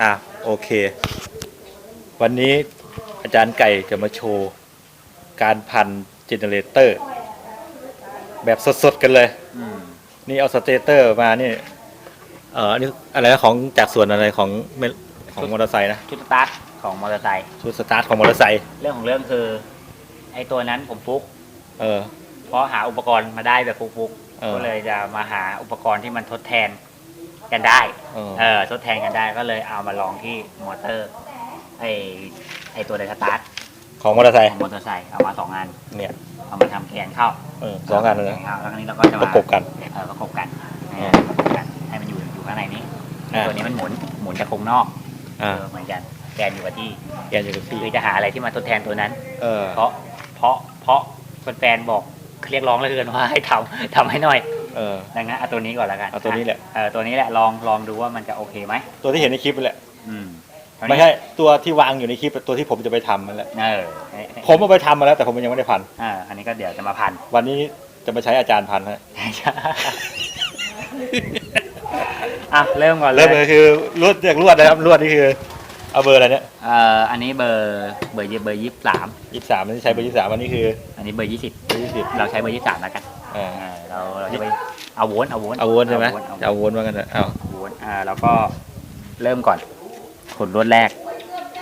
อะโอเค วันนี้อาจารย์ไก่จะมาโชว์ การพันเจเนเรเตอร์ แบบสดๆกันเลย อืมนี่เอาสเตเตอร์มานี่ เอออันนี้อะไรนะของจากส่วนอะไรของเมของมอเตอร์ไซค์นะ ชุดสตาร์ทของมอเตอร์ไซค์ชุดสตาร์ทของมอเตอร์ไซค์เรื่องของเรื่องคือ ไอ้ตัวนั้นผมฟุก เออ เพราะหาอุปกรณ์มาได้แบบฟุกเออๆก็เลยจะมาหาอุปกรณ์ที่มันทดแทน กันได้เออเออทดแทนกันได้ก็เลยเอามาลองที่มอเตอร์ไอ้ไอ้ตัวไดสตาร์ทของมอเตอร์ไซขค์องมอเตอร์ไซค์เอามาสองอันเนี่ยเอามาทำแกนเข้าเออสองอันเลยแกนะนเข้าแล้วคราวนี้เราก็จะปมาระกบกัน เออประกบกันเออประกบกันให้มันอยู่อยู่ข้างในนี้อ่า ตัวนี้มันหมุนหมุนจากโครงนอกอ่าเออเหมือนกันแกนอยู่กับที่แกนอยู่กับที่คือจะหาอะไรที่มาทดแทนตัวนั้น เออเพราะเพราะเพราะแฟนๆบอกเรียกร้องเหลยเกินว่าให้ทำทำให้หน่อย เออ ดังนั้นเอาตัวนี้ก่อนแล้วกันเอาตัวนี้แหละ เออตัวนี้แหละลองลองดูว่ามันจะโอเคไหมตัวที่เห็นในคลิปนั่นแหละอืมไม่ใช่ตัวที่วางอยู่ในคลิปตัวที่ผมจะไปทำนั่นแหละเออเอ้ยผมเอาไปทำมาแล้วแต่ผมยังไม่ได้พัน เอออันนี้ก็เดี๋ยวจะมาพัน วันนี้จะมาใช้อาจารย์พันฮะอะเริ่มก่อนเลเริ่ยมเลยคือลวดจากลวดนะครับลวดนี่คือเอาเบอร์อะไรเนี่ยเอ่ออันนี้เบอร์เบอร์ยี่เบอร์ยี่สามยี่สามอันนี้ใช้เบอร์ยี่สามอันนี้คืออันนี้เบอร์ยี่สิบเบอร์ยี่สิบเราใช้เบอร์ยี่สามแล้วกัน เออเออเราเราจะไปเอาโวนเอาโวนเอาวนใช่ไหมเอาจะโวนเอาวนว่ากันเถอะเอาเอาโวนอ่าแล้วก็เริ่มก่อนขนลวดแรก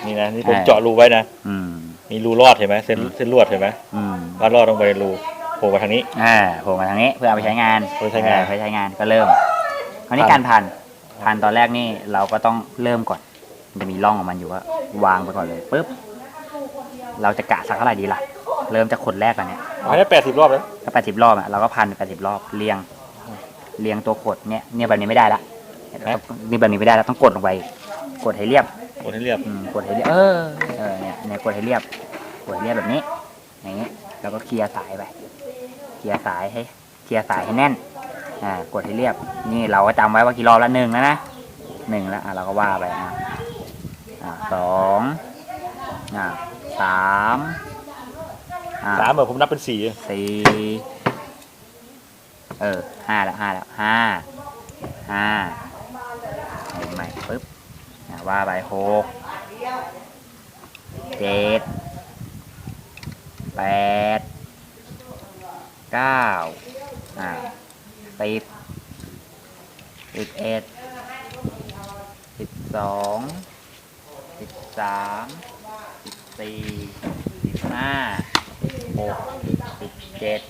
นี่นะนี่ผมอ่าเจาะรูไว้นะอืม มีรูรอดเห็นไหมเส้นอืมเส้นลวดเห็นไหมอืมลอดรอดลงไปในรูโผล่มาทางนี้ อ่าโผล่มาทางนี้เพื่อเอาไปใช้งานเพื่อใช้งาน เออเพื่อใช้งานก็เริ่มคราวนี้พันการพันพันตอนแรกนี่เราก็ต้องเริ่มก่อน มันจะมีร่องของมันอยู่ว่าวางไปก่อนเลยปุ๊บ เราจะกะสักเท่าไหร่ดีล่ะ เริ่มจากขนแรกก่อนเนี่ยเอาให้ได้แปดสิบรอบแล้วถ้าแปดสิบรอบอะเราก็พันแปดสิบรอบเรียง เรียงตัวขดเนี่ยเนี่ยแบบนี้ไม่ได้ละนี่แบบนี้ไม่ได้แล้วต้องกดลงไป กดให้เรียบโอนให้เรียบอืมกดให้เรียบเออเออเนี่ยเนี่ยกดให้เรียบกดให้เรียบแบบนี้อย่างนี้แล้วก็เคลียร์สายไปเคลียร์สายให้เคลียร์สายให้แน่นอ่ากดให้เรียบ นี่เราก็จำไว้ว่ากี่รอบละหนึ่งแล้วนะหนึ่งแล้วอะเราก็ว่าไปอะอะสองอะ สามอะสามเหมือนผมนับเป็นสี่สี่เออห้าแล้วห้าแล้วห้าห้าหนึ่งใหม่ปึ๊บอะว่าไปหกเจ็ดแปดเก้าอ่าสิบสิบเอ็ดสิบสองสิบสาม สิบสี่สิบห้าหกสิบเจ็ด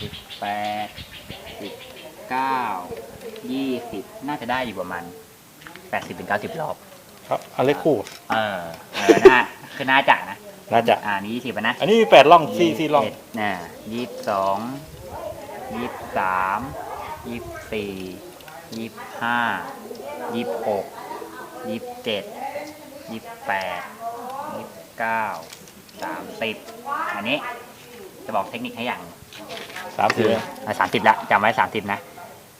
สิบแปดสิบเก้ายี่สิบน่าจะได้อยู่ประมาณแปดสิบถึงเก้าสิบรอบ ครับอันเล็กคู่ เออเออน่าคือน่าจะนะน่าจะ อ่านี่ยี่สิบนะอันนี้มีแปดร่องซี่ซี่ร่องยี่สิบเดน่ะยี่สิบสองยี่สิบสามยี่สิบสี่ยี่สิบห้ายี่สิบหกยี่สิบเจ็ดยี่สิบแปดยี่สิบ เก้าสามสิบอันนี้จะบอกเทคนิคให้อย่างสามสิบสามสิบละจำไว้สามสิบนะ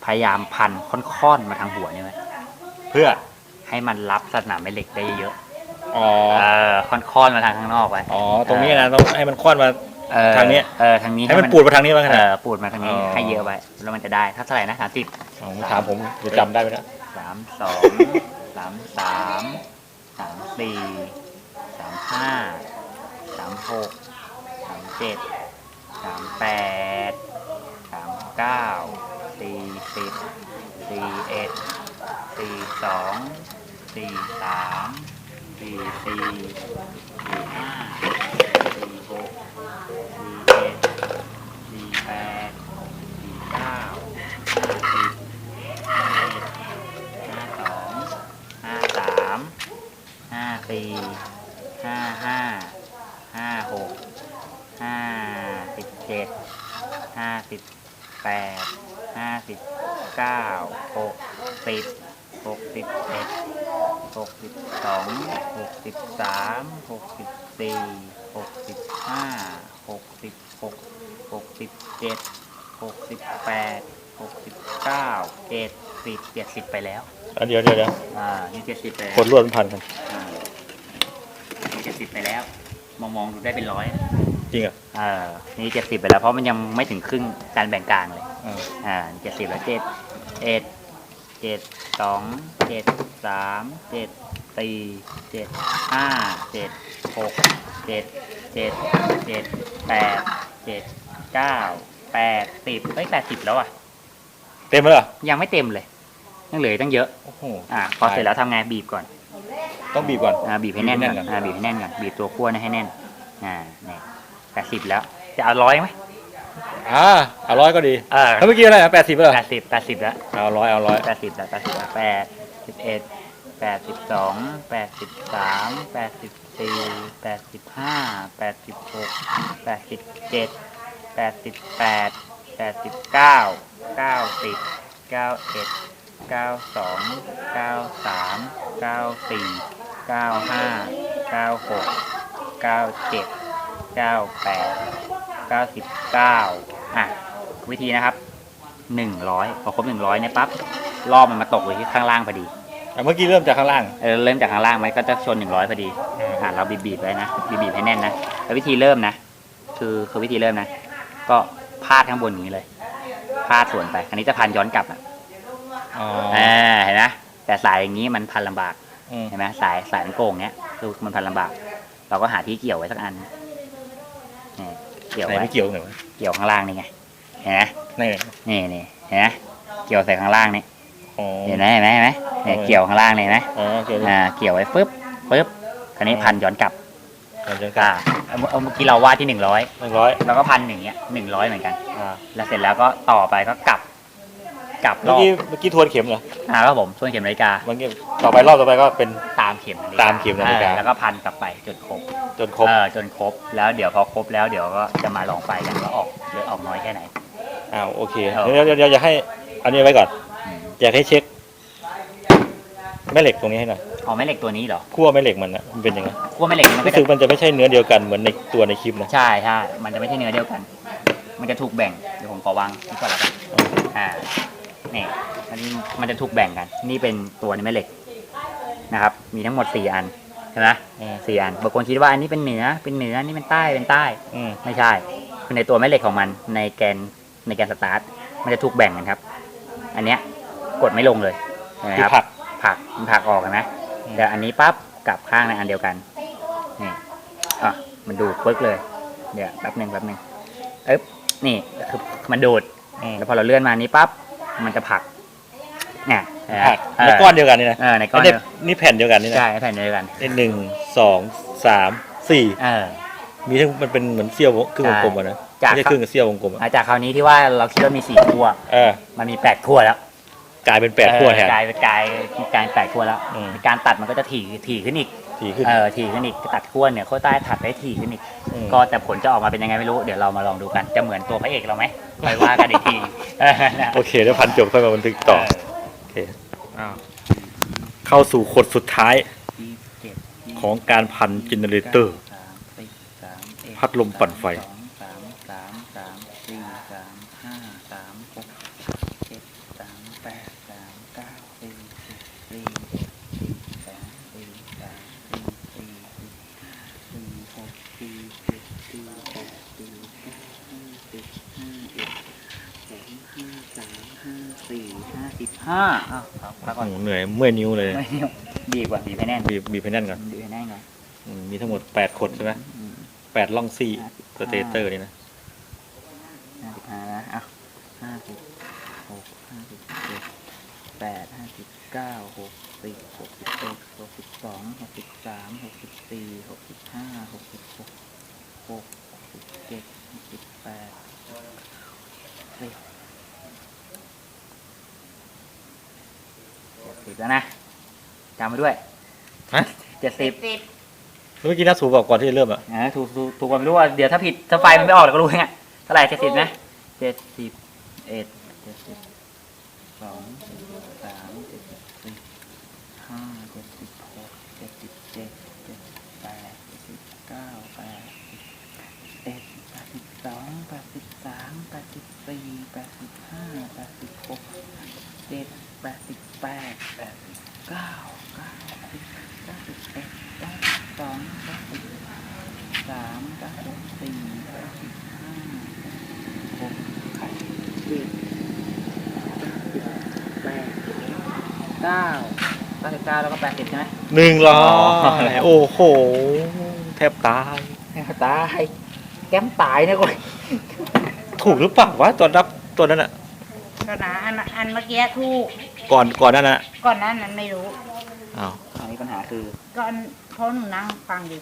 พยายามพันค่อนๆมาทางหัวเนี่ยไว้เพื่อให้มันรับสนามแม่เหล็กได้เยอะอ๋อ ๆเออค่อนๆมาทางข้างนอกไว้อ๋อ ตรงนี้นะต้องให้มันคว้านมา เออทางนี้เออทางนี้ให้มันปูดมาทางนี้บ้างเอนะอปูดมาทางนี้อ๋อ ให้เยอะไว้แล้วมันจะได้ถ้าเท่าไหร่นะสามสิบ อ๋อถามผมจะจำได้ไหมนะสามสองสามสามสามสี่สาม ห้าสามหกสามเจ็ดสามแปดสามเก้าสี่สิบสี่เอ็ดสี่สองสี่สามสี่สี่สี่ห้าสี่หกสี่เจ็ดสี่แปดสี่เก้าห้าสิบห้าเอ็ดห้าสองห้าสามห้าสี่ ห้าห้าห้าหกห้าสิบเจ็ดห้าสิบแปดห้าสิบเก้าหกสิบหกสิบเอ็ดหกสิบสองหกสิบสามหกสิบสี่หกสิบห้าหกสิบหกหกสิบเจ็ดหกสิบแปดหกสิบเก้าเจ็ดสิบเจ็ดสิบไปแล้วอะเดี๋ยวเดี๋ยวเดี๋ยวอ่านี่เจ็ดสิบไปแล้วคนรวดมันพันกันอ่านี่ เจ็ดสิบไปแล้ว มองมองดูได้เป็นร้อยจริงเหรอะเออนี่เจ็ดสิบไปแล้วเพราะมันยังไม่ถึงครึ่งการแบ่งกลางเลยอ่าอ่าเจ็ดสิบแล้วเจ็ดเอ็ดเจ็ดสองเจ็ดสามเจ็ดสี่เจ็ดห้าเจ็ดหกเจ็ดเจ็ดเจ็ดแปดเจ็ดเก้าแปดสิบเฮ้ยแปดสิบแล้วอะ เต็มแล้วเหรอยังไม่เต็มเลย ยังเหลืออกตั้งเยอะ โอ้โห อ่าพอเสร็จแล้วทำไงบีบก่อน ต้องบีบก่อนอ่าบีบให้แน่นบีบก่ให้อนแน่นก่อนอ่าบีบให้แน่นก่อนบีบตัวขั้วให้แน่น อ่าเนี่ยแปดสิบแล้ว จะเอาร้อยไหมอ่าเอาร้อยก็ดีเออแล้วเมื่อกี้อะไรแปดสิบเหรอแปดสิบแปดสิบแล้วเอาร้อยเอาร้อยแปดสิบแล้วแปดสิบแล้วแปดสิบเอ็ดแปดสิบสองแปดสิบสามแปดสิบสี่แปดสิบห้าแปดสิบหกแปดสิบเจ็ดแปดสิบแปดแปดสิบเก้าเก้าสิบเก้าเอ็ดเก้าสองเก้าสามเก้าสี่ เก้าห้าเก้าหกเก้าเจ็ดเก้าแปดเก้าสิบเก้าอะ วิธีนะครับหนึ่งร้อยพอครบหนึ่งร้อยเนี่ยปั๊บรอบมันมาตกอยู่ที่ข้างล่างพอดีอะเมื่อกี้เริ่มจากข้างล่าง เออเริ่มจากข้างล่างไหมก็จะชนหนึ่งร้อยพอดีอืมอ่าเราบีบบีบๆไว้นะบีบบีบๆให้แน่นนะแล้ววิธีเริ่มนะ คือคือวิธีเริ่มนะ ก็พาดข้างบนอย่างนี้เลยพาดสวนไป อันนี้จะพันย้อนกลับอะอ๋ออ่าเห็นไหมแต่สายอย่างนี้มันพันลำบาก อืมเห็นไหมสายสายมันโก่งเนี้ยคือมันพันลำบาก เราก็หาที่เกี่ยวไว้สักอันนี่เกี่ยวไหนไว้ไม่เกี่ยวตรงไหนวะเกี่ยวข้างล่างนี่ไงเห็นไหมนี่นี่นี่เห็นไหมเกี่ยวใส่ข้างล่างนี่อ๋อเห็นไหมเห็นไหมเห็นไหมเนี่ยเกี่ยวข้างล่างเลยเห็นไหมอ๋อเกี่ยวอ่าเกี่ยวไว้ปุ๊บปุ๊บคราวนี้พันย้อนกลับกันจังกัอ่าเอาเอาเมื่อกี้เราวาดที่หนึ่งร้อยหนึ่งร้อยแล้วก็พันอย่างเงี้ยหนึ่งร้อยเหมือนกันอ่าแล้วเสร็จแล้วก็ต่อไปก็กลับ กลับรเมื่ออบกี้เมื่อกี้ทวนเข็มเหรออ่าครับผมช่วงเข็มนาฬิกาเมื่อกี้ต่อไปรอบต่อไปก็เป็น ตามเข็มนาฬิกาตามเข็มนาฬิกาออแล้วก็พันกลับไปจนครบจนครบเออจนครบแล้วเดี๋ยวพอครบแล้วเดี๋ยวก็จะมาลองไฟกันว่าออกเยอะออกน้อยแค่ไหน อ้าวโอเคเอา เดี๋ยวเดี๋ยวเดี๋ยวอยากให้อันนี้ไว้ก่อนอืมอยากให้เช็คแม่เหล็กตรงนี้ให้หน่อยเอาแม่เหล็กตัวนี้เหรอขั้วแม่เหล็กมันอะมันเป็นยังไงขั้วแม่เหล็กมันก็รู้จะสึกมันจะไม่ใช่เนื้อเดียวกันเหมือนในตัวในคลิปนะใช่ใช่มันจะไม่ใช่เนื้อเดียวกัน มันจะถูกแบ่งเดี๋ยวผมขอวางนี่ก่อนแล้วกันอ่า นี่มันมันจะถูกแบ่งกัน นี่เป็นตัวนี้แม่เหล็กนะครับ มีทั้งหมดสี่อันใช่ไหมอืมสี่อันบางคนคิดว่าอันนี้เป็นเหนือเป็นเหนืออันนี่เป็นใต้เป็นใต้อืมไม่ใช่คือในตัวแม่เหล็กของมันในแกนในแกนสตาร์ทมันจะถูกแบ่งกันครับ อันเนี้ยกดไม่ลงเลยเห็นไหมคือครับผักผักมันผักออกเห็นไหมอืมแต่อันนี้ปั๊บกลับข้างในอันเดียวกันนี่อะมันดูดปึ๊กเลย เดี๋ยวแป๊บหนึ่งแป๊บหนึ่งเอ๊บนี่คือมันดูดอืมแล้วพอเราเลื่อนมานี้ปั๊บ มันจะผลักเนี่ยเห็นไหมผักเออแล้วก้อนเดียวกันนี่นะเออในก้อนไม่เดีได้ยวนี่แผ่นเดียวกันนี่นะใช่แผ่นเดียวกันนี่หนึ่งสองสามสี่เออมีทั้งมันเป็นเหมือนเสี้ยวครึ่งวงกลมอะนะจากไม่ใช่ครึ่งกับเสี้ยววงกลมอะอาจากคราวนี้ที่ว่าเราคิดว่ามีสี่ขั้วเออมันมีแปดขั้วแล้ว กลายเป็นแปดขั้วแทนเออกลายเป็นกลายกลายเป็นแปดขั้วแล้วอืมการตัดมันก็จะถี่ถี่ขึ้นอีก ถี่ขึ้น เออถี่ขึ้นอีกตัดขั้วเนี่ยขั้วใต้ตัดได้ถี่ขึ้นอีกมก็แต่ผลจะออกมาเป็นยังไงไม่รู้เดี๋ยวเรามาลองดูกันจะเหมือนตัวพระเอกเราไหมไปว่ากันอีกทีเออนะโอเคเดี๋ยวพันจบค่อยมาบันทึกต่อโอเคอ้าวเข้าสู่ขดสุดท้ายยี่สิบเจ็ดยี่สิบของการพันเจเนเรเตอร์สามสี่สามเอ็ดพัดลมปั่นไฟ สองสามสามสามสี่สามห้าสามหกเจ็ดสามแปดสามเก้าสี่สิบสี่สี่สามสี่สามสี่สี่สี่หกสี่เจ็ดสี่แปดสี่เก้าห้าสิบห้าเอ็ดสองห้าสามห้าสี่ห้าสิบ ห้าอ้าวครับพักก่อนโอ้โหเหนื่อยเมื่อยนิ้วเลย ไม่เอาบีบก่อนบีบให้แน่นบีบบีบให้แน่นก่อนบีบให้แน่นก่อนอืมมีทั้งหมดแปดขดใช่ไหมอืม แปดล่องซี่สเตเตอร์นี่นะห้าสิบห้านะอะห้าสิบหกห้าสิบเจ็ดแปดห้าสิบเก้าหกสิบหกสิบเอ็ดหกสิบสองหกสิบสามหกสิบสี่หกสิบห้าหกสิบหกหกสิบเจ็ดหกสิบแปดสิบเจ็ด สิบแล้วนะจำไว้ด้วยฮะ เจ็ดสิบเมื่อกี้นัดสูบอกก่อนที่จะเริ่มอะอ่าถูกถูกถูกกว่าไม่รู้ว่าเดี๋ยวถ้าผิดถ้าไฟมันไม่ออกเราก็รู้ไงเท่าไหร่เจ็ดสิบนะเจ็ดสิบเอ็ดเจ็ดสิบสองเจ็ดสิบสามเจ็ดสิบสี่ห้าเจ็ดสิบหกเจ็ดสิบเจ็ดเจ็ดสิบแปดเจ็ดสิบเก้าแปดสิบเอ็ดแปดสิบสองแปดสิบสามแปดสิบสี่แปดสิบห้าแปดสิบหกเจ็ดแปดสิบแปดแปดสิบเก้าเก้าสิบเก้าสิบเอ็ดเก้าสิบสองเก้าสิบ สามเก้าสิบสี่เก้าสิบห้าหกเจ็ดแปด เก้าเก้าสิบเก้าแล้วก็แปดสิบใช่ไหม หนึ่งร้ออ๋อ ยโอ้โห แทบตาย ตายแก้มตายเนี่ยกูถูกหรือเปล่าวะตอนรับตัวนั้นอะก็นะอันอันเมื่อกี้ถูกก่อนก่อนนั้นอะก่อนหนั้นนั้นไม่รู้อ้าวอันนี้ปัญหาคือก่อนเพราะหนูนั่งฟังอยู่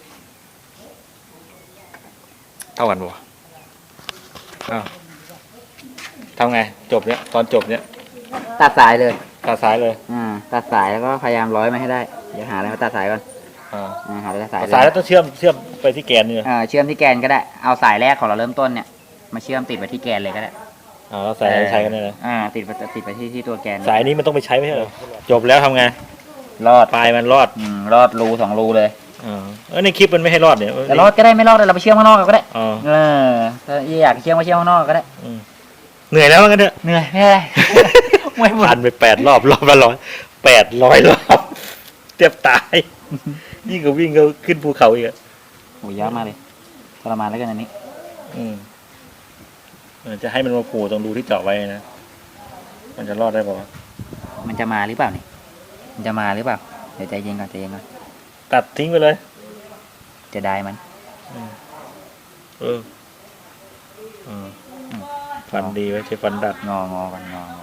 เท่ากันปะวะอ้าวทำไงจบเนี้ยตอนจบเนี้ยตัดสายเลย ตัดสายเลยอ่าตัดสายแล้วก็พยายามร้อยมาให้ได้เดี๋ยวหาอะไรมาตัดสายก่อนอ่าอ่าหาอะไรตัดสายตัดสายแล้วต้องเชื่อมเชื่อมไปที่แกนเนี่ยเออเชื่อมที่แกนก็ได้เอาสายแรกของเราเริ่มต้นเนี่ยมาเชื่อมติดไปที่แกนเลยก็ได้อ่าแล้วสายอะไรใช้กันเนี่ยนะอ่าติดไปติดไปที่ที่ตัวแกนสายนี้มันต้องไปใช้ไม่ใช่เหรอจบแล้วทำไงรอดปลายมันรอดอืมรอดรูสองรูเลยอ่าเออในคลิปมันไม่ให้รอดเนี่ยแต่รอดก็ได้ไม่รอดเราไปเชื่อมข้างนอกก็ได้อ๋อเออถ้าอยากเชื่อมก็เชื่อมข้างนอกก็ได้อืมเหนื่อยแล้วว่างั้นเถอะเหนื่อยไม่เป็นไร ไม่หมดพันไปแปดรอบรอบละร้อยแปดร้อยรอบเตียบตายยิ่งกว่าวิ่งก็ขึ้นภูเขาอีกอะโอ้ยยากมากเลยทรมานแล้วกันอันนี้ อืมเออจะให้มันมาโผล่ตรงรูที่เจาะไว้นะ มันจะรอดได้ป่าวะมันจะมาหรือเปล่านี่ มันจะมาหรือเปล่า เดี๋ยวใจเย็นก่อนใจเย็นก่อนตัดทิ้งไปเลยจะได้มันเออเออฟันดีไว้ใช้ฟันดัด งองอก่อนงองอ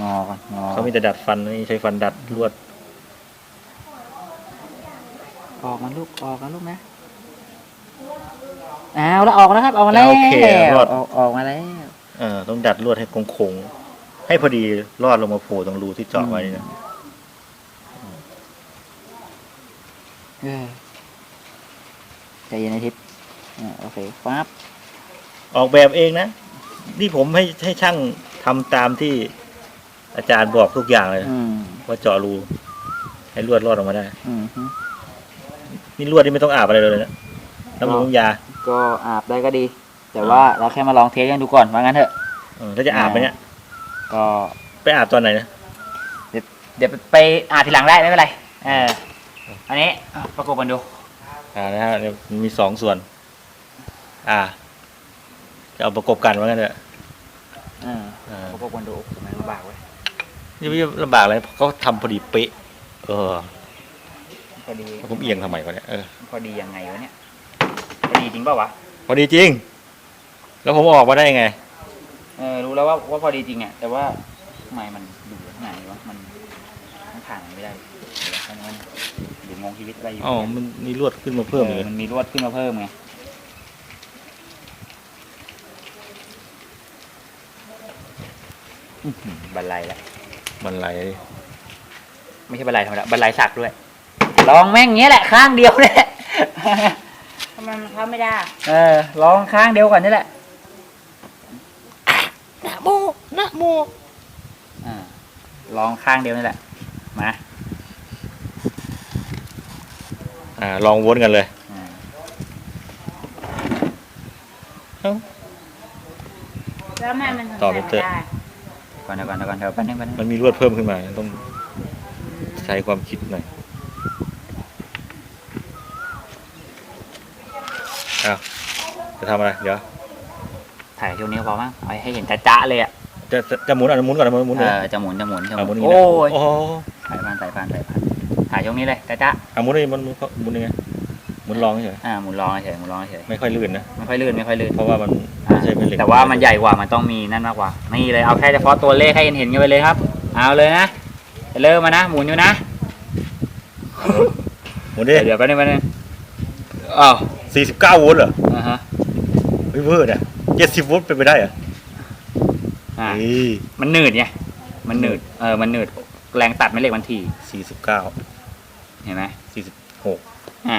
งอก่อนงอเขามีแต่ดัดฟันนี่ใช้ฟันดัดลวด ออกมาลูกออกมาลูกนะเอาแล้วออกแล้วครับออกมาแล้วโอเครอด ออกออกมาแล้วเออต้องดัดลวดให้โค้งๆให้พอดีรอดลงมาโผล่ตรงรูที่เจาะไว้นะเออใจเย็นไอทิพย์อ่าโอเคปั๊บออกแบบเองนะ นี่ผมให้ให้ช่างทำตามที่ อาจารย์บอกทุกอย่างเลยอืมว่าเจาะรู ให้ลวดรอดออกมาได้ อืมฮึนี่ลวดนี่ไม่ต้องอาบอะไรเลยนะน้ำมันน้ำยาก็อาบได้ก็ดี แต่ว่าเราแค่มาลองเทสกันดูก่อนว่างั้นเถอะ เออถ้าจะอาบไหมเนี่ย ก็ไปอาบตอนไหนนะ เดี๋ยวไปอาบทีหลังได้ไม่เป็นไรเอออันนี้ประกบกันดู อ่านะฮะเดี๋ยวมันมีสองส่วน อ่า จะเอาประกบกันว่างั้นเถอะเอออ่า ประกบกันดูโอ้โหมันลำบากเว้ย นี่ไม่ลำบากเลยเขาทำพอดีเป๊ะ เออ พอดี ผมเอียงทำไมวะเนี่ยเออพอดียังไงวะเนี่ย พอดีจริงเปล่าวะ พอดีจริง แล้วผมออกมาได้ไง เออ รู้แล้วว่าว่าพอดีจริงอะ แต่ว่าทำไมมันดูข้างไหนวะ มันมันผ่านไม่ได้เดี๋ยวแค่นั้นหรืองงชีวิตอะไรอยู่อ๋อ มันมีลวดขึ้นมาเพิ่มเอเลอยมันมีลวดขึ้นมาเพิ่มไง อื้อหือบันไลแล้ว มันไหลไม่ใช่บันไลธรรมดาบันไลสักด้วย ลองแม่งเงี้ยแหละข้างเดียวเนี่ยทำไมมันเข้าไม่ได้ เออลองข้างเดียวก่อนนี่แหละนะโมนะโมอ่าลองข้างเดียวนี่แหละ มาอ่าลองวนกันเลยอ่าแล้วทำไมมันถึงต่อใส่ไปเถไม่อะได้ ก่อนเดี๋ยวก่อนเดี๋ยวก่อนเดี๋ยวแป๊บนึงแป๊บนึงมันมีลวดเพิ่มขึ้นมา ต้องใช้ความคิดหน่อยอ้าวจะทำอะไร เดี๋ยว ถ่ายช่วงนี้ก็พอมั้งเอาให้เห็นจ้าๆเลยอะจะจะจะหมุนอะหมุนก่อนหมุนหมุนเอเลยอจะหมุนจะหมุนจะหอะหมุมุนนอย่างนี้โอ้นะยโอ้โหสายพานสายพานสายพานถ่ายช่วงนี้เลยจ้าอะหมุนเลยมันหมุนเขาหมุนยังไงหมุนลองเฉยๆอ่าหมุนรองเฉยหมุนรองเฉยไม่ค่อยลื่นนะไม่ค่อยลื่นไม่ค่อยลื่นเพราะว่ามันอ่าไม่ใช่ เป็นเหล็กแต่ว่ามันใหญ่กว่ามันต้องมีนั่นมากกว่า นี่เลยเอาแค่เฉพาะตัวเลขให้เห็นเห็นกันไปเลยครับ เอาเลยนะจะเริ่มมานะหมุนอยู่นะหมุนดิเดี๋ยวแป๊บนึงแป๊บนึงอ้าวสี่สิบเก้าโวลต์เหรออ่าฮะไม่เวอร์นะเจ็ดสิบโวลต์เป็นไปได้เหรออ่าเฮ้ยมันหนืดไงมันหนืดเออมันหนืดแรงตัดไม่เหล็กมันถี่สี่สิบเก้าเห็นไหมสี่สิบหกอ่า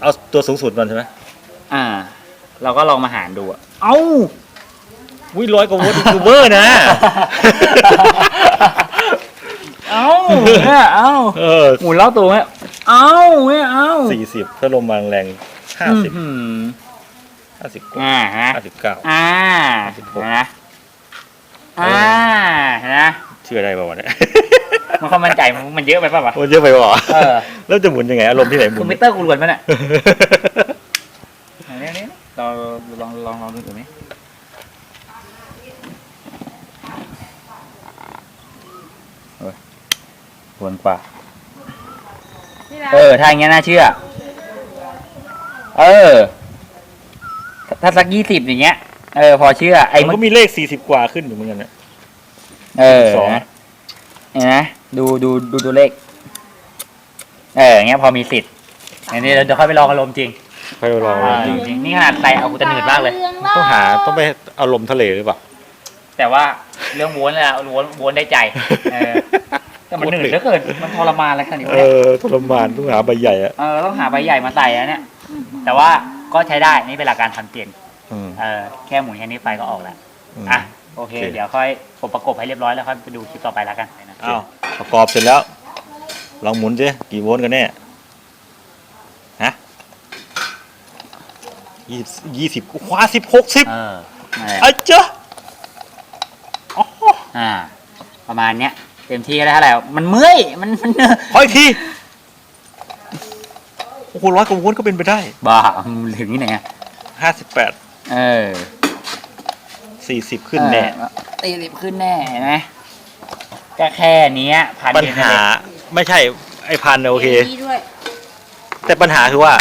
เอาตัวสูงสุดมันใช่ไหมอ่า เราก็ลองมาหารดูอะเอ้าวิร้อยกว่าโวลต์คือเวอร์นะ เอ้าเนี่ยเอ้าเออหมุนรอบตัวเนี่ยเอ้าเนี่ยเอ้าสี่สิบถ้าลมมาแรงห้าสิบอื้อหือห้าสิบกว่าอ่าฮะห้าสิบเก้า อ่าสิบหเห็กนไหมอ่าเห็นไหมเชื่อได้ป่าวะเนี่ย มันความมั่นใจมันมันเยอะไปป่ะวะ มันเยอะไปป่ะเออ แล้วจะหมุนยังไงอารมณ์ที่ไหนหมุคอมนพิวเตอร์กูรวนมันอะเนี้ยเนี้ยลอง ลองลองลองดูตรงนี้วนกว่าที่รักเออ ถ้าอย่างเงี้ยน่าเชื่อ เออ ถ้าสักยี่สิบอย่างเงี้ย เออ พอเชื่อ ไอ้มันเมื่ก็อมีเลขสี่สิบกว่าขึ้นอยู่เหมือนกันนะ เออสอง นะเห็นไหมดูดูดูตัวเลข เอออย่างเงี้ยพอมีสิทธิ์อันนี้เดี๋ยวค่อยไปลองอารมณ์จริง ค่อยลองอ่าจริงๆนี่ขนาดใส่เอากูจะหนืดมากเลย ต้องหาต้องไปอารมณ์ทะเลหรือเปล่า แต่ว่าเรื่องวนแล้ววนวนได้ใจเออแต่มันหนืดเหลือเกินมันทรมานอะไรขนาดนี้วะเอเนี่ยอทรมานต้องหาใบใหญ่อะเออต้องหาใบใหญ่มาใส่อะเนี่ย แต่ว่าก็ใช้ได้นี่เป็นหลักการทำเตียนอืมเออแค่หมุนแค่นี้ไฟก็ออกแล้วอืมอะโอเคโอเค เดี๋ยวค่อยผมประกบให้เรียบร้อยแล้วค่อยไปดูคลิปต่อไปแล้วกันนะอ้าวประกอบเสร็จแล้ว ลองหมุนสิกี่โวลต์กันแน่ฮะ ยี่ยี่สิบคว้าสิบหกสิบเออนั่นแหละไอ้เจ้าอ่า ประมาณเนี้ยเต็มที่แล้วเท่าไหร่มันเมื่อยมันมันขออีกทีโอ้โหร้อยกว่าโวลต์ก็เป็นไปได้บ้ามันถึงที่ไหนอะห้าสิบแปดเออสี่สิบขึ้นแน่ตีสิบขึ้นแน่เห็นไหมก็แค่เนี้ยพันปัญเยนหาไม่ใช่ไอ้พันน่ะโอเค นี่ด้วยแต่ปัญหาคือว่า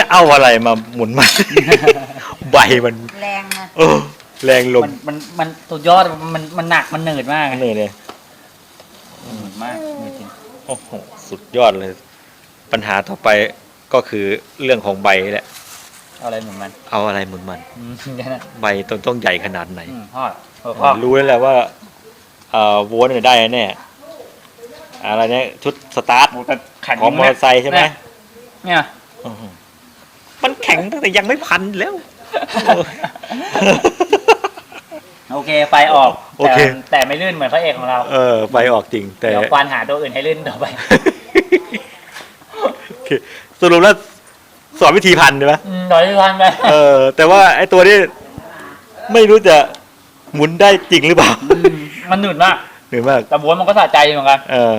จะเอาอะไรมาหมุนมัน ใบมัน แรงนะเออ แรงลมมันมันมันตัวยอดมันมันหนักมันเหนื่อยมากเหนื่อยเลยเหนื่อยมากเหนื่อยจริงโอ้โหสุดยอดเลย ปัญหาต่อไปก็คือเรื่องของใบแหละ เอาอะไรเหมือนมันเอาอะไรหมุนมัน อืมเดี๋ยวนะใบต้องต้องใหญ่ขนาดไหน อืมทอดเออพ่อรู้แล้วแหละว่าเอ่อโวลต์เนี่ยได้แน่อะไรเนี่ยชุดสตาร์ทโอ้แต่แข็งของมอเตอร์ไซค์ใช่ไหมเนี่ยอื้อหือ มันแข็งตั้งแต่ยังไม่พันแล้ว โอเคไฟออกโอเคแต่แต่ไม่ลื่นเหมือนพระเอกของเราเออไฟออกจริง แต่ เดี๋ยวควานหาตัวอื่นให้ลื่นต่อไปโอเคสรุปแล้วสอนวิธีพันใช่ไหมอืมต่อยควานไปเออ แต่ว่าไอ้ตัวนี้ไม่รู้จะหมุนได้จริงหรือเปล่าอืมมันหนืดมากหรือมากแต่บวนมันก็สะใจเหมือนกันเออ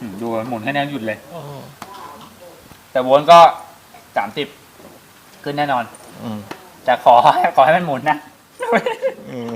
อืมดูหมุนแค่นี้หยุดเลย แต่บวนก็ สามสิบขึ้นแน่นอน อืมจะขอขอให้มันหมุนนะ อืม